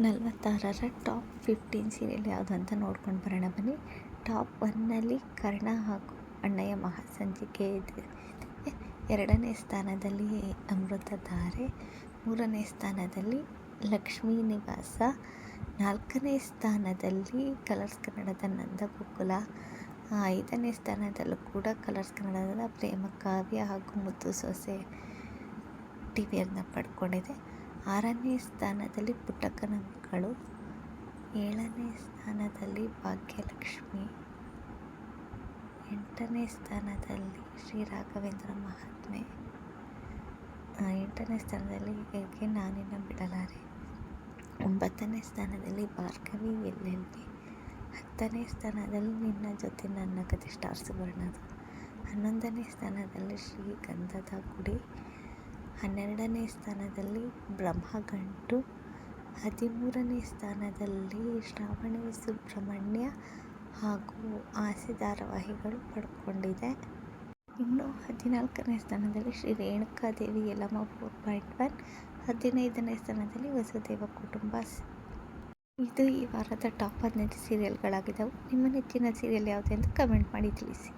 ನಲವತ್ತಾರರ top fifteen serial ಯಾವುದು ಅಂತ ನೋಡ್ಕೊಂಡು ಬರೋಣ ಬನ್ನಿ. ಟಾಪ್ ಒನ್ನಲ್ಲಿ ಕರ್ಣ ಹಾಗೂ ಅಣ್ಣಯ್ಯ ಮಹಾಸಂಚಿಕೆ ಇದೆ. ಎರಡನೇ ಸ್ಥಾನದಲ್ಲಿ ಅಮೃತಧಾರೆ ಮೂರನೇ ಸ್ಥಾನದಲ್ಲಿ ಲಕ್ಷ್ಮೀ ನಿವಾಸ, ನಾಲ್ಕನೇ ಸ್ಥಾನದಲ್ಲಿ ಕಲರ್ಸ್ ಕನ್ನಡದ ನಂದಗೋಕುಲ ಐದನೇ ಸ್ಥಾನದಲ್ಲೂ ಕೂಡ ಕಲರ್ಸ್ ಕನ್ನಡದ ಪ್ರೇಮ ಕಾವ್ಯ ಹಾಗೂ ಮುದ್ದು ಸೊಸೆ ಟಿ ವಿಯನ್ನು ಪಡ್ಕೊಂಡಿದೆ. ಆರನೇ ಸ್ಥಾನದಲ್ಲಿ ಪುಟ್ಟಕ್ಕನ ಮಕ್ಕಳು ಏಳನೇ ಸ್ಥಾನದಲ್ಲಿ ಭಾಗ್ಯಲಕ್ಷ್ಮಿ, ಎಂಟನೇ ಸ್ಥಾನದಲ್ಲಿ ಶ್ರೀ ರಾಘವೇಂದ್ರ ಮಹಾತ್ಮೆ ಎಂಟನೇ ಸ್ಥಾನದಲ್ಲಿ ಹೇಗೆ ನಾನಿನ ಬಿಡಲಾರೆ. ಒಂಬತ್ತನೇ ಸ್ಥಾನದಲ್ಲಿ ಭಾರ್ಗವಿ ಎಲ್ಲೆಲ್ಲಿ ಹತ್ತನೇ ಸ್ಥಾನದಲ್ಲಿ ನಿನ್ನ ಜೊತೆ ನನ್ನ ಕತೆ ಸ್ಟಾರ್ ಬರ್ಣದು ಹನ್ನೊಂದನೇ ಸ್ಥಾನದಲ್ಲಿ ಶ್ರೀ ಗಂಧದ ಗುಡಿ ಹನ್ನೆರಡನೇ ಸ್ಥಾನದಲ್ಲಿ ಬ್ರಹ್ಮಗಂಟು ಹದಿಮೂರನೇ ಸ್ಥಾನದಲ್ಲಿ ಶ್ರಾವಣಿ ಸುಬ್ರಹ್ಮಣ್ಯ ಹಾಗೂ ಹಾಸ್ಯ ಧಾರಾವಾಹಿಗಳು ಪಡ್ಕೊಂಡಿದೆ. ಇನ್ನು ಹದಿನಾಲ್ಕನೇ ಸ್ಥಾನದಲ್ಲಿ Shri Renukadevi Yalama four point one, ಹದಿನೈದನೇ ಸ್ಥಾನದಲ್ಲಿ ವಸುದೇವ ಕುಟುಂಬ ಇದು ಈ ವಾರದ ಟಾಪ್ ಹದಿನೈದು ಸೀರಿಯಲ್ಗಳಾಗಿದ್ದವು ನಿಮ್ಮ ನೆಚ್ಚಿನ ಸೀರಿಯಲ್ ಯಾವುದು ಎಂದು ಕಮೆಂಟ್ ಮಾಡಿ ತಿಳಿಸಿ.